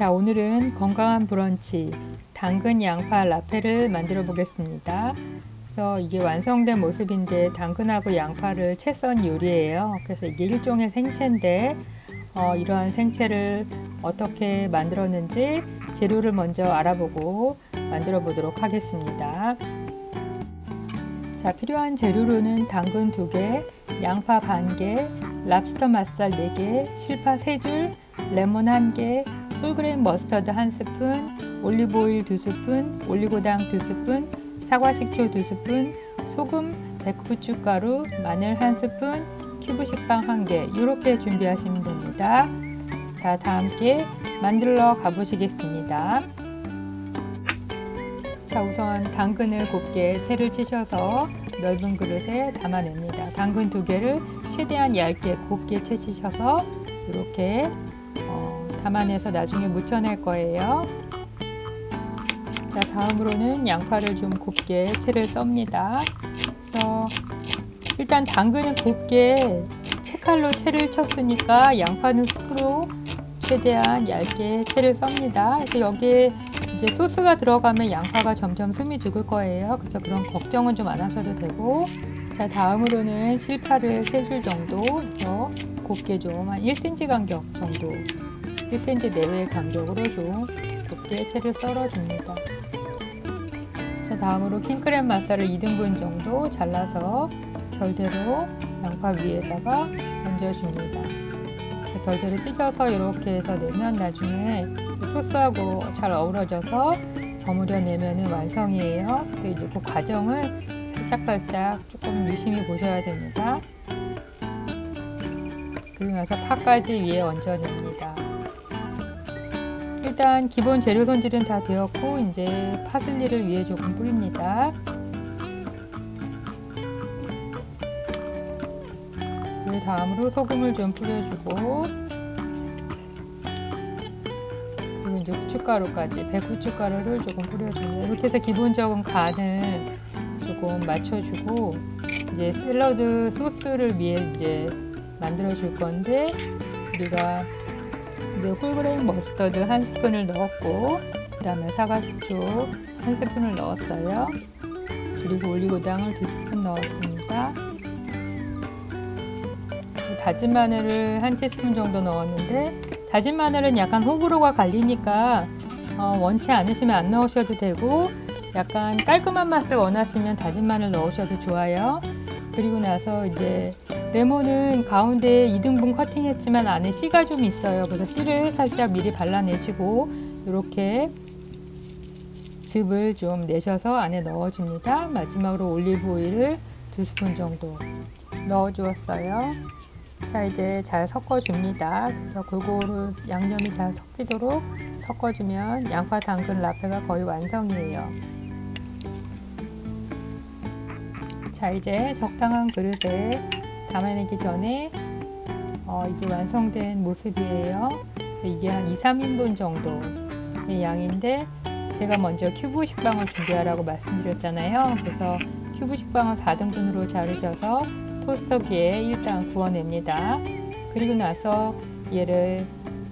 자, 오늘은 건강한 브런치 당근 양파 라페를 만들어 보겠습니다. 그래서 이게 완성된 모습인데 당근하고 양파를 채 썬 요리예요. 그래서 이게 일종의 생채인데 어, 이러한 생채를 어떻게 만들었는지 재료를 먼저 알아보고 만들어 보도록 하겠습니다. 자, 필요한 재료로는 당근 2개, 양파 반 개, 랍스터 맛살 4개, 실파 3줄, 레몬 1개, 홀그레인 머스터드 1스푼, 올리브오일 2스푼, 올리고당 2스푼, 사과 식초 2스푼, 소금, 백후춧가루, 마늘 1스푼, 큐브 식빵 1개 이렇게 준비하시면 됩니다. 자, 다 함께 만들러 가보시겠습니다. 자, 우선 당근을 곱게 채를 치셔서 넓은 그릇에 담아냅니다. 당근 두 개를 최대한 얇게 곱게 채 치셔서 이렇게 어, 담아내서 나중에 무쳐낼 거예요. 자, 다음으로는 양파를 좀 곱게 채를 썹니다. 그래서 일단 당근은 곱게 채칼로 채를 쳤으니까 양파는 쑥으로 최대한 얇게 채를 썹니다. 그래서 여기에 이제 소스가 들어가면 양파가 점점 숨이 죽을 거예요. 그래서 그런 걱정은 좀 안 하셔도 되고 자 다음으로는 실파를 세 줄 정도 곱게 좀 한 1cm 간격 정도 1cm 내외의 간격으로 좀 곱게 채를 썰어줍니다. 자 다음으로 킹크랩 맛살을 2등분 정도 잘라서 결대로 양파 위에다가 얹어줍니다. 결대로 찢어서 이렇게 해서 내면 나중에 소스하고 잘 어우러져서 버무려 내면 완성이에요. 근데 이제 그 과정을 살짝살짝 조금 유심히 보셔야 됩니다. 그리고 나서 파까지 위에 얹어냅니다. 일단 기본 재료 손질은 다 되었고 이제 파슬리를 위에 조금 뿌립니다. 그 다음으로 소금을 좀 뿌려주고 그리고 이제 후춧가루까지 백후춧가루를 조금 뿌려줍니다. 이렇게 해서 기본적인 간을 조금 맞춰주고 이제 샐러드 소스를 위해 이제 만들어 줄 건데 우리가 이제 홀그레인 머스터드 한 스푼을 넣었고 그 다음에 사과 식초 한 스푼을 넣었어요. 그리고 올리고당을 두 스푼 넣었습니다. 다진 마늘을 한 티스푼 정도 넣었는데 다진 마늘은 약간 호불호가 갈리니까 어, 원치 않으시면 안 넣으셔도 되고 약간 깔끔한 맛을 원하시면 다진 마늘 넣으셔도 좋아요. 그리고 나서 이제 레몬은 가운데 2등분 커팅했지만 안에 씨가 좀 있어요. 그래서 씨를 살짝 미리 발라내시고 이렇게 즙을 좀 내셔서 안에 넣어줍니다. 마지막으로 올리브 오일을 두 스푼 정도 넣어주었어요. 자 이제 잘 섞어줍니다. 그래서 골고루 양념이 잘 섞이도록 섞어주면 양파 당근 라페가 거의 완성이에요. 자 이제 적당한 그릇에 담아내기 전에 어, 이게 완성된 모습이에요. 이게 한 2, 3인분 정도의 양인데 제가 먼저 큐브 식빵을 준비하라고 말씀드렸잖아요. 그래서 큐브 식빵을 4등분으로 자르셔서 토스터기에 일단 구워냅니다. 그리고 나서 얘를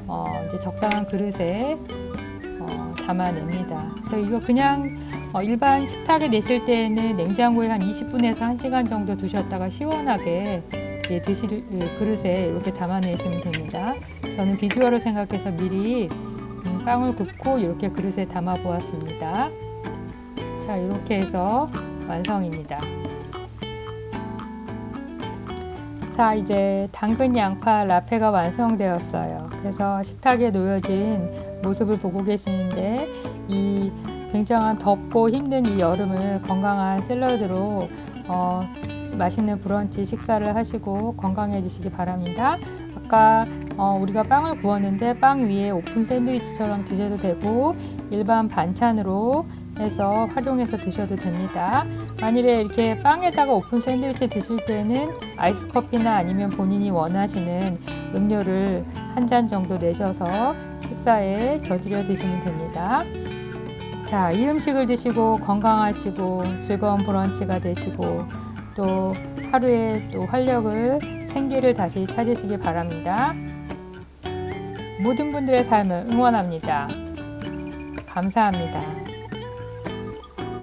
어, 이제 적당한 그릇에 어, 담아냅니다. 그래서 이거 그냥 어, 일반 식탁에 내실 때는 냉장고에 한 20분에서 1시간 정도 두셨다가 시원하게 예, 드실 그릇에 이렇게 담아내시면 됩니다. 저는 비주얼을 생각해서 미리 음, 빵을 굽고 이렇게 그릇에 담아 보았습니다. 자, 이렇게 해서 완성입니다. 자, 이제 당근 양파 라페가 완성되었어요. 그래서 식탁에 놓여진 모습을 보고 계시는데 이 굉장한 덥고 힘든 이 여름을 건강한 샐러드로 어, 맛있는 브런치 식사를 하시고 건강해지시기 바랍니다. 아까 어, 우리가 빵을 구웠는데 빵 위에 오픈 샌드위치처럼 드셔도 되고 일반 반찬으로 해서 활용해서 드셔도 됩니다. 만일에 이렇게 빵에다가 오픈 샌드위치 드실 때는 아이스 커피나 아니면 본인이 원하시는 음료를 한 잔 정도 내셔서 식사에 곁들여 드시면 됩니다. 자, 이 음식을 드시고 건강하시고 즐거운 브런치가 되시고 또 하루에 또 활력을 생기를 다시 찾으시기 바랍니다. 모든 분들의 삶을 응원합니다. 감사합니다.